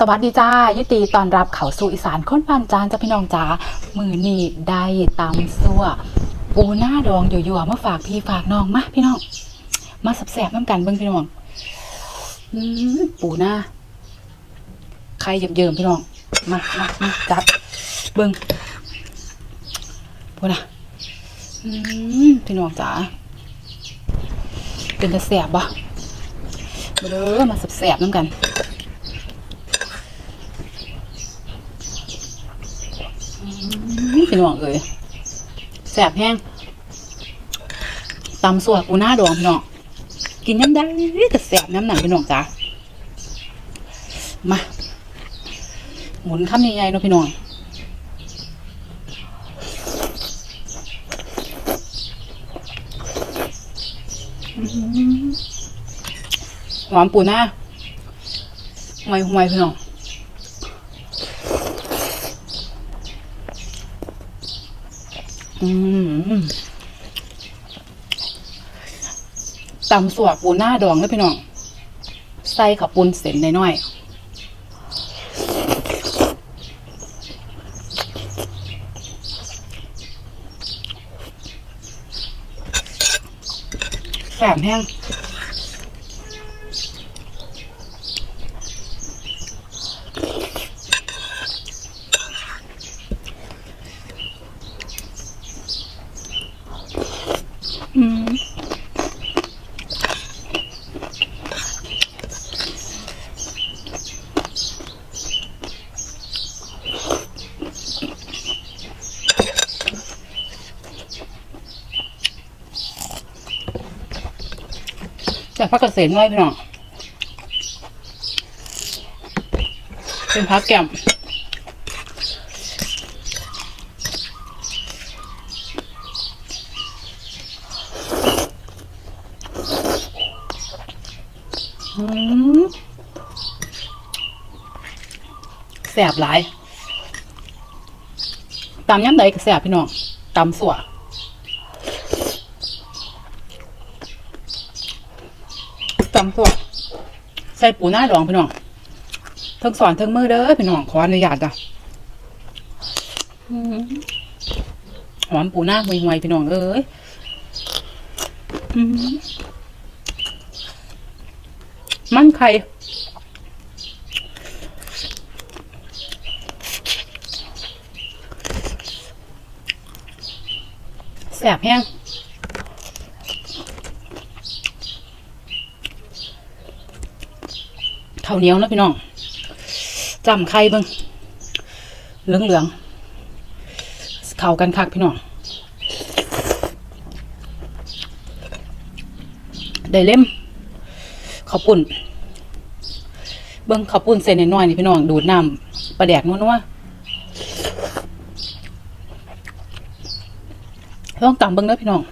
สวัสดีจ้ายินดีตอนรับเขาสู่อีสานค้นบานจานจ้าพี่น้องจ้ามือนี่ได้ตำซัวปูหน้าดองอยู่ๆมาฝากพี่ฝากน้องมาพี่น้อง มาสับแสบน้ำกันเบิ้งพี่น้องอืมปูหน้าใครเยิ้มๆพี่น้องมามามาจับเบิ้งปูนะพี่น้องจ๋าเป็นตะแสบบ่มาเด้อมาสับแสบน้ำกัน พี่น้องเอ้ยแสบแห้งตำสวดกูหน้าดองพี่น้องกินน้ำได้แต่แสบน้ำหนังพี่น้องจ้ามา หมุนคำใหญ่ๆเนาะพี่น้องหอมปูหน้าหวยหวยพี่น้อง อืม ตำสวกปูหน้าดองเลยพี่น้อง ใส่ขับปูนเส้นน้อยๆแสบแห้งอืม แต่พักเกษตรน้อยพี่น้อง เป็นพักแก้มอืมแสบหลาย ตำย้ำใดก็แสบพี่น้องตำสัวตำสัวใส่ปูหน้าดองพี่น้องเทั้งสอนเทั้งมือเด้อพี่น้องขออนุญาตจ้ะหอมปูหน้าห่วยๆพี่น้องเอ้ยมมันไข่ แสบแห้งข้าวเหนียวนะพี่น้องจำไข่เบิ้งเหลืองเหลืองๆเข้ากันคักพี่น้อง ได้เล่มข้าวปุ่น เบิ้งข้าวปุ่นเส้นน้อยนี่พี่น้อง ดูดน้ำปลาแดกนัวๆ ต้องตำเบิ้งเด้อพี่น้อง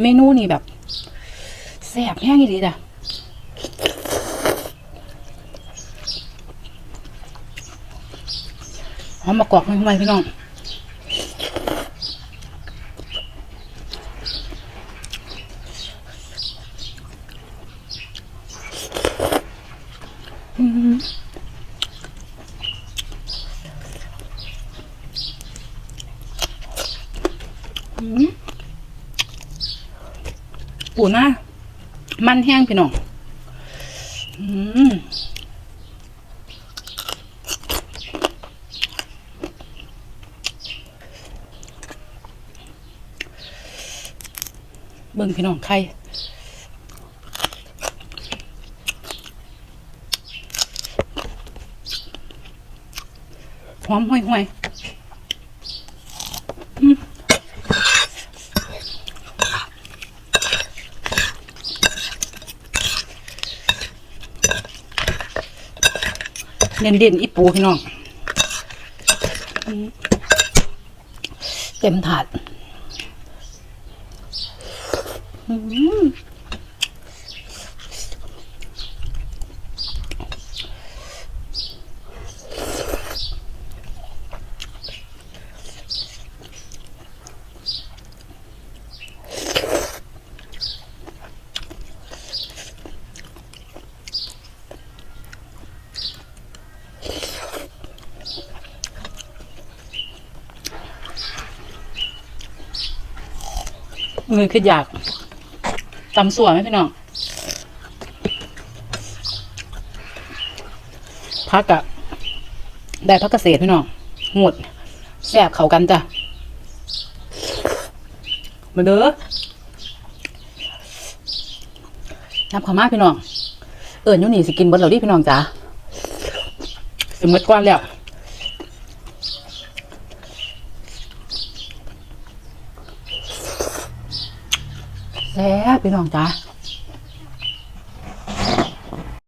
เมนูนี่แบบแซ่บแห้งอีหลีจ้ะหอมมะกอกไม่ไหวพี่น้องอืมอืม ปูหน้ามันแห้งพี่น้องเบิ่งพี่น้องไข่หอมห่วยห่วยๆ เด่นเด่นๆอีปูพี่น้องเต็มถาด อืม มือคืออยากตำส่วนไหมพี่น้องพักอะได้พักเกษตรพี่น้องหมดแซบเขากันจ้ะมาเด้อนับขามากพี่น้อง เอิญอยู่นี่สิกินเบิดเราดิพี่น้องจ้าสิหมดก้อนแล้ว ซ่บพี่น้องจ้า